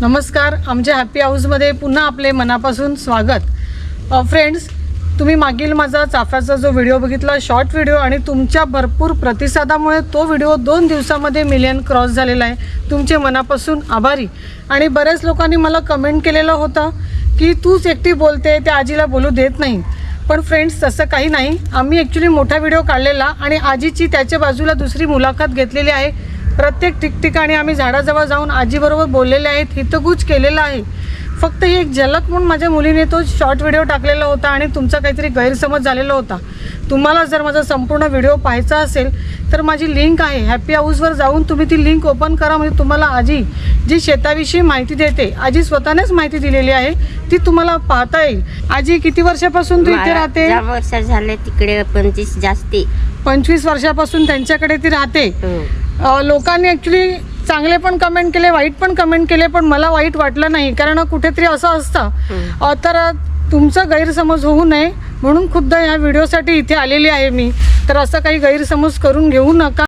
नमस्कार आमच्या हॅपी हाऊसमध्ये पुन्हा आपले मनापासून स्वागत. फ्रेंड्स तुम्ही मागील माझा चाफ्याचा जो व्हिडिओ बघितला शॉर्ट व्हिडिओ आणि तुमच्या भरपूर प्रतिसादामुळे तो व्हिडिओ दोन दिवसामध्ये मिलियन क्रॉस झालेला आहे. तुमचे मनापासून आभारी. आणि बऱ्याच लोकांनी मला कमेंट केलेलं होतं की तूच एकटी बोलते त्या आजीला बोलू देत नाही. पण फ्रेंड्स तसं काही नाही. आम्ही ॲक्च्युली मोठा व्हिडिओ काढलेला आणि आजीची त्याच्या बाजूला दुसरी मुलाखत घेतलेली आहे. प्रत्येक ठिकठिकाणी आम्ही झाडाजवळ जाऊन आजीबरोबर बोललेले आहेत हितगुज केलेलं आहे. फक्त ही एक झलक म्हणून माझ्या मुलीने तो शॉर्ट व्हिडिओ टाकलेला होता आणि तुमचा काहीतरी गैरसमज झालेला होता. तुम्हाला जर माझा संपूर्ण व्हिडिओ पाहायचा असेल तर माझी लिंक आहे. हॅपी हाऊसवर जाऊन तुम्ही ती लिंक ओपन करा. म्हणजे तुम्हाला आजी जी शेताविषयी माहिती देते आजी स्वतःनेच माहिती दिलेली आहे ती तुम्हाला पाहता येईल. आजी किती वर्षापासून तू इथे राहते? वर्ष झाले तिकडे पंचवीस जास्ती. पंचवीस वर्षापासून त्यांच्याकडे ती राहते. हं. लोकांनी ॲक्च्युली चांगले पण कमेंट केले वाईट पण कमेंट केले पण मला वाईट वाटलं नाही. कारण कुठेतरी असं असतं. तर तुमचा गैरसमज होऊ नये. म्हणून खुद्द ह्या व्हिडिओसाठी इथे आलेली आहे मी. तर असं काही गैरसमज करून घेऊ नका.